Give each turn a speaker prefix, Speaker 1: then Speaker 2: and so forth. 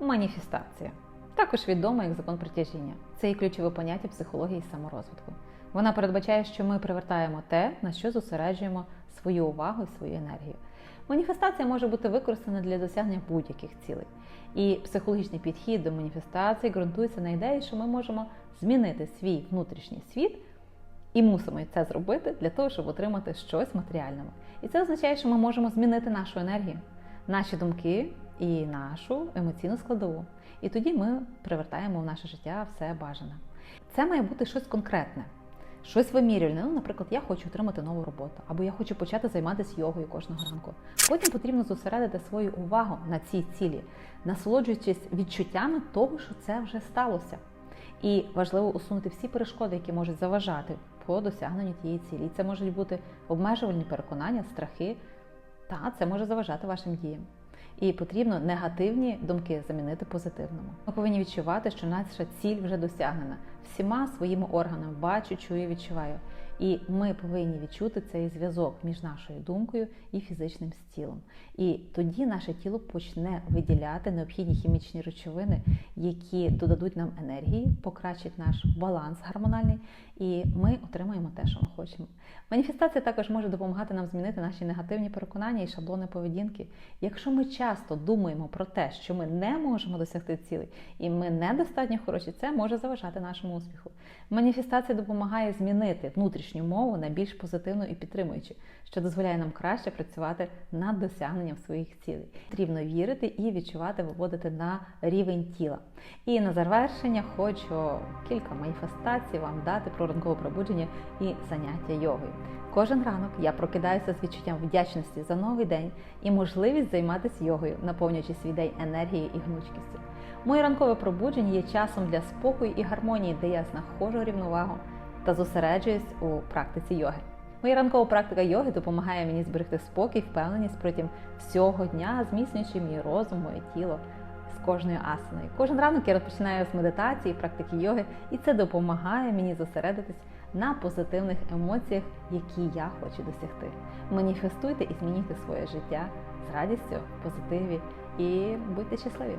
Speaker 1: Маніфестація. Також відома як закон притяжіння. Це є ключове поняття психології саморозвитку. Вона передбачає, що ми привертаємо те, на що зосереджуємо свою увагу і свою енергію. Маніфестація може бути використана для досягнення будь-яких цілей. І психологічний підхід до маніфестації ґрунтується на ідеї, що ми можемо змінити свій внутрішній світ і мусимо це зробити для того, щоб отримати щось матеріальне. І це означає, що ми можемо змінити нашу енергію, наші думки і нашу емоційну складову. І тоді ми привертаємо в наше життя все бажане. Це має бути щось конкретне, щось вимірювальне. Ну, наприклад, я хочу отримати нову роботу, або я хочу почати займатися йогою кожного ранку. Потім потрібно зосередити свою увагу на цій цілі, насолоджуючись відчуттями того, що це вже сталося. І важливо усунути всі перешкоди, які можуть заважати по досягненню тієї цілі. Це можуть бути обмежувальні переконання, страхи. Та це може заважати вашим діям. І потрібно негативні думки замінити позитивними. Ми повинні відчувати, що наша ціль вже досягнена всіма своїми органами бачу, чую, відчуваю. І ми повинні відчути цей зв'язок між нашою думкою і фізичним тілом. І тоді наше тіло почне виділяти необхідні хімічні речовини, які додадуть нам енергії, покращать наш баланс гормональний, і ми отримаємо те, що ми хочемо. Маніфестація також може допомагати нам змінити наші негативні переконання і шаблони поведінки. Якщо ми часто думаємо про те, що ми не можемо досягти цілей, і ми недостатньо хороші, це може заважати нашому успіху. Маніфестація допомагає змінити внутрішню мову на більш позитивну і підтримуючу, що дозволяє нам краще працювати над досягненням своїх цілей. Потрібно вірити і відчувати, виводити на рівень тіла. І на завершення хочу кілька маніфестацій вам дати про ранкове пробудження і заняття йогою. Кожен ранок я прокидаюся з відчуттям вдячності за новий день і можливість займатися йогою, наповнюючи свій день енергією і гнучкістю. Моє ранкове пробудження є часом для спокою і гармонії, де я знаходжу рівновагу та зосереджуюсь у практиці йоги. Моя ранкова практика йоги допомагає мені зберегти спокій, впевненість протягом всього дня, зміцнюючи мій розум, моє тіло з кожною асаною. Кожен ранок я розпочинаю з медитації, практики йоги, і це допомагає мені зосередитись на позитивних емоціях, які я хочу досягти. Маніфестуйте і змінюйте своє життя з радістю, позитиві і будьте щасливі!